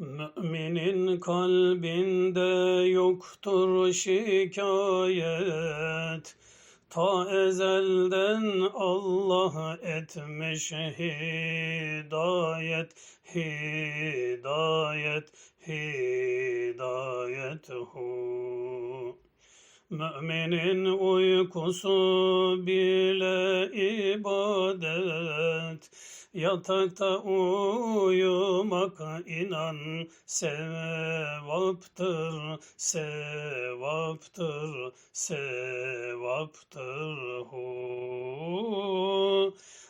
Müminin kalbinde yoktur şikayet. Ta ezelden Allah etmiş hidayet, hidayet, hidayet hu. Müminin uykusu bile ibadet. Yatakta uyumak inan sevaptır, sevaptır, sevaptır hu.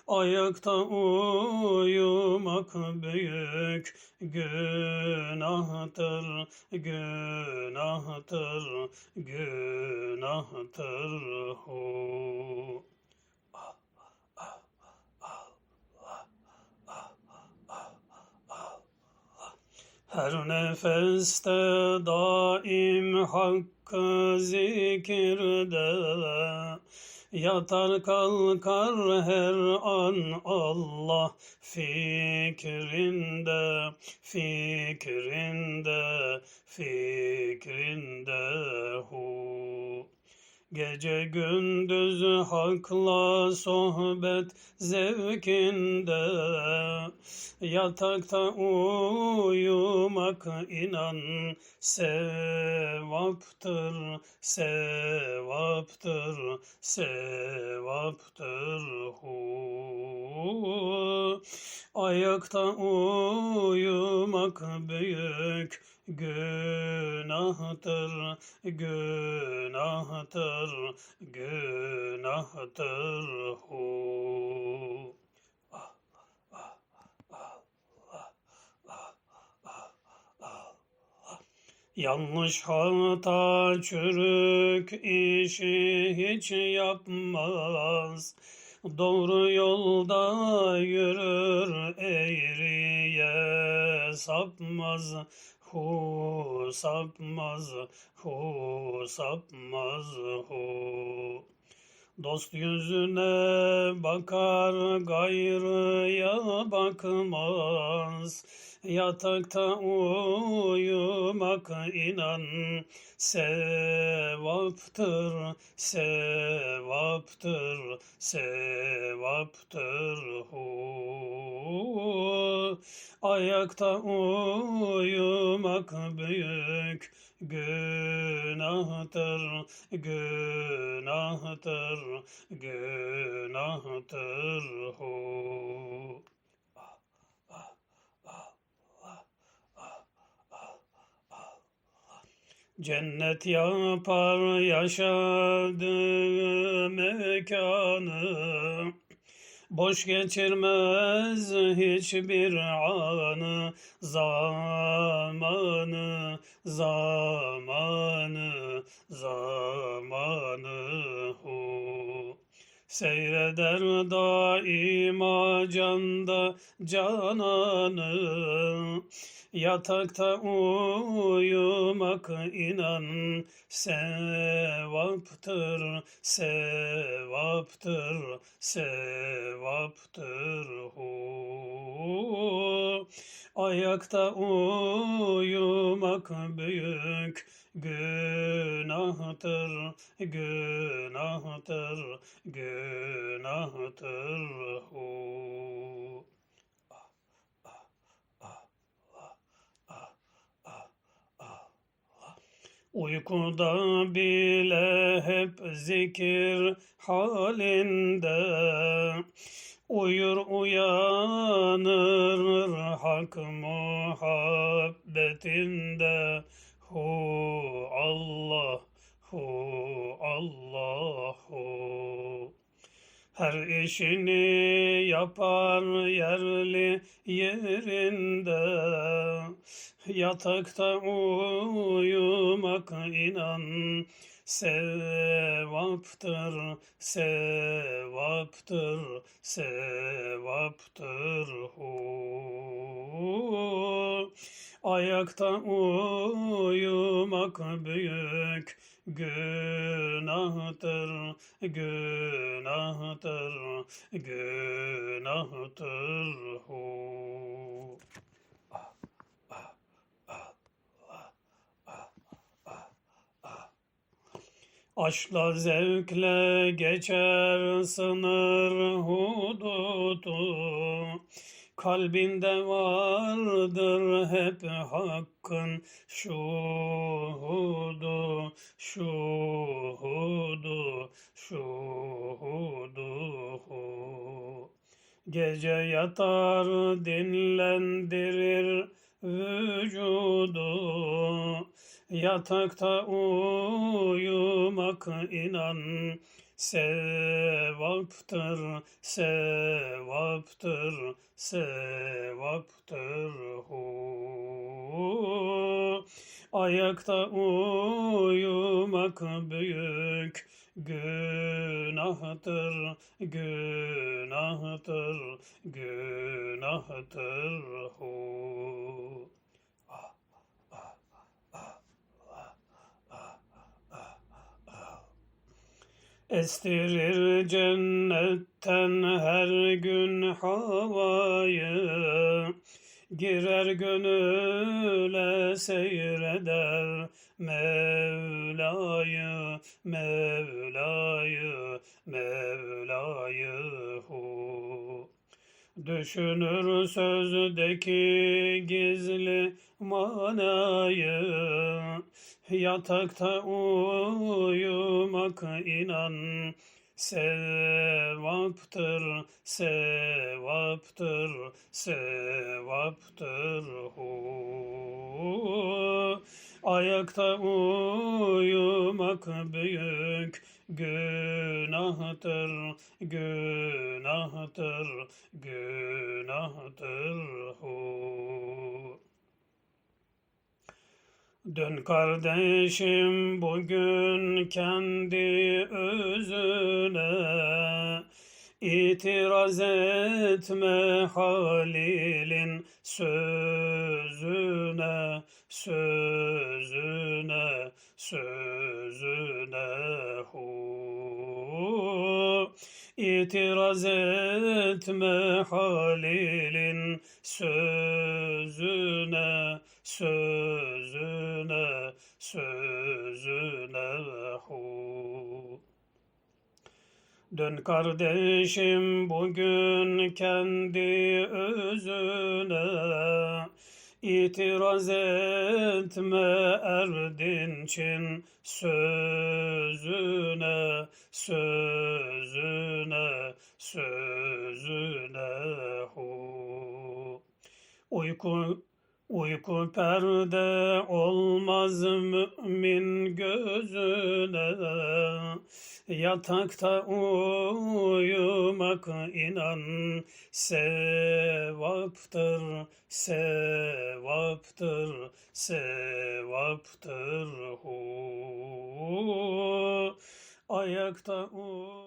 Ayakta uyumak büyük günahtır, günahtır, günahtır hu. Her nefeste daim hakkı zikirde Yatar kalkar her an Allah fikrinde, fikrinde, fikrinde. Gece gündüz hakla sohbet zevkinde. Yatakta uyumak inan sevaptır, sevaptır, sevaptır hu. Ayakta uyumak büyük günahtır, günahtır, günahtır hu. Yanlış hata çürük işi hiç yapmaz. Doğru yolda yürür eğriye sapmaz. Hu sapmaz, hu sapmaz hu. Dost yüzüne bakar gayrıya bakmaz. Yatakta uyumak inan sevaptır, sevaptır, sevaptır hu. Ayakta uyumak büyük günahtır, günahtır, günahtır hu. Cennet yapar yaşadığı mekanı Boş geçirmez hiçbir anı Zamanı, zamanı, zamanı hu. Seyreder daima canda cananı Yatakta uyumak inan sevaptır, sevaptır, sevaptır hu. Ayakta uyumak büyük günahtır, günahtır, günahtır. Hu. Uykuda bile hep zikir halinde. Uyur uyanır hak muhabbetinde Hu Allah, hu Allah, hu. Her işini yapar yerli yerinde. Yatakta uyumak inan sevaptır, sevaptır, sevaptır. Hu. Ayakta uyumak büyük günahtır, günahtır, günahtır. Hu. Aşkla zevkle geçer sınır hudutu. Kalbinde vardır hep hakkın şuhudu Şuhudu Şuhudu. Gece yatar dinlendirir vücudu Yatakta uyumak inan sevaptır, sevaptır, sevaptır. Hu. Ayakta uyumak büyük günahtır, günahtır, günahtır. Hu. Estirir cennetten her gün havayı Girer gönüle seyreder Mevla'yı, Mevla'yı, Mevla'yı hu. Düşünür sözdeki gizli manayı Yatakta uyumak inan sevaptır, sevaptır, sevaptır. Hu. Ayakta uyumak büyük günahtır, günahtır, günahtır. Hu. Dön kardeşim bugün kendi özüne İtiraz etme Halil'in sözüne, sözüne, sözüne hu. İtiraz etme Halil'in sözüne, sözüne, Dön kardeşim bugün kendi özüne İtiraz etme erdinçin sözüne, sözüne, sözüne hu. Uyku Uyku perde olmaz mümin gözüne Yatakta uyumak inan sevaptır, sevaptır, sevaptır. Hu. Ayakta uy